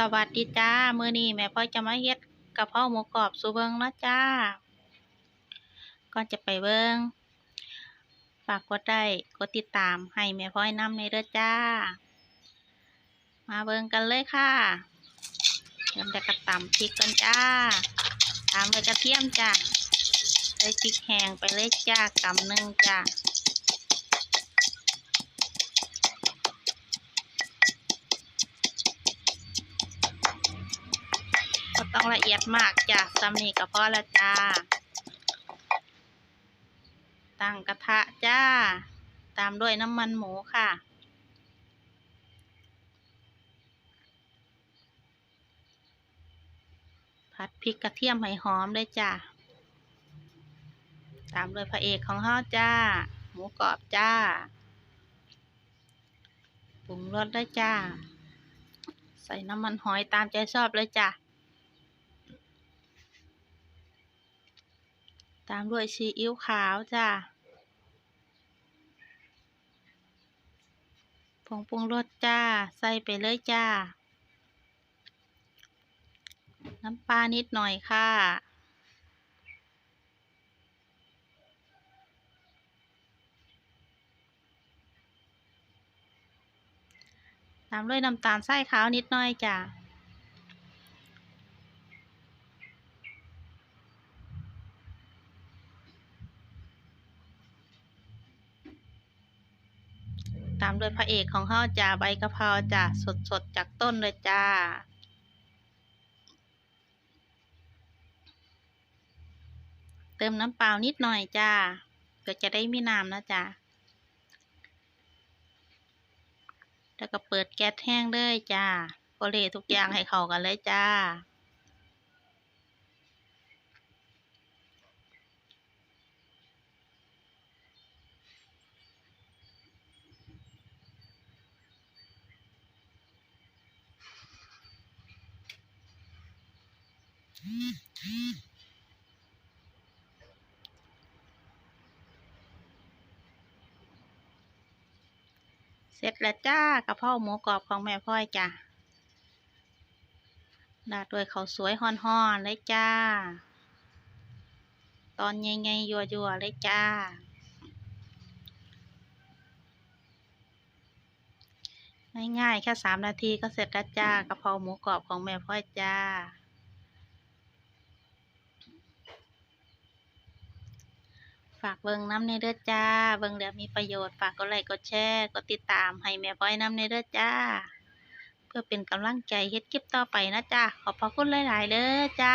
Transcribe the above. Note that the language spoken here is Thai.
สวัสดีจ้ามื้อนี้แม่พ่อยจะมาเฮ็ดกะเพราหมูกรอบสูเบิงนะจ้า ก่อนจะไปเบิงฝากกดไลค์กดติดตามให้แม่พ่อยนำในเด้อจ้า มาเบิงกันเลยค่ะเริ่มจากกระตำพริกกันจ้าตามด้วยกระเทียมจ้าใส่พริกแห้งไปเลยจ้ากำหนึ่งจ้า ต้องละเอียดมากจ้ะซ้ำนี่ก็พอละจ้า ตั้งกระทะจ้า ตามด้วยน้ำมันหมูค่ะ ผัดพริกกระเทียมให้หอมเลยจ้าตามด้วยพระเอกของเฮาจ้า หมูกรอบจ้าปรุงรสได้จ้า ใส่น้ำมันหอยตามใจชอบเลยจ้า ตามด้วยซีอิ๊วขาวจ้าผงปรุงรสจ้า ใส่ไปเลยจ้า น้ำปลานิดหน่อยค่ะ ตามด้วยน้ำตาลทรายขาวนิดหน่อยจ้า ตามด้วยพระเอกของเฮาจ้าใบกะเพราจ้าสดสดๆจากต้นเลยจ้า เติมน้ำเปล่านิดหน่อยจ้าเพื่อจะได้มีน้ำนะจ้าแล้วก็เปิดแก๊สแห้งเลยจ้าโคเลทุกอย่างให้เข้ากันเลยจ้า เสร็จแล้วจ้ากระเพราหมูกรอบของแม่พ่อยจ้าราดด้วยเขาสวยห่อนๆเลยจ้า ตอนใหญ่ๆยัวๆเลยจ้า ง่ายๆแค่สามนาทีก็เสร็จแล้วจ้ากระเพราหมูกรอบของแม่พ่อยจ้า ฝากเบิ่งน้ำในเด้อจ้า เบิ่งแล้วมีประโยชน์ ฝากกดไลค์กดแชร์กดติดตามให้แม่พ้อยน้ำในเด้อจ้า เพื่อเป็นกำลังใจเฮ็ดคลิปต่อไปนะจ้า ขอบพระคุณหลาย ๆเด้อจ้า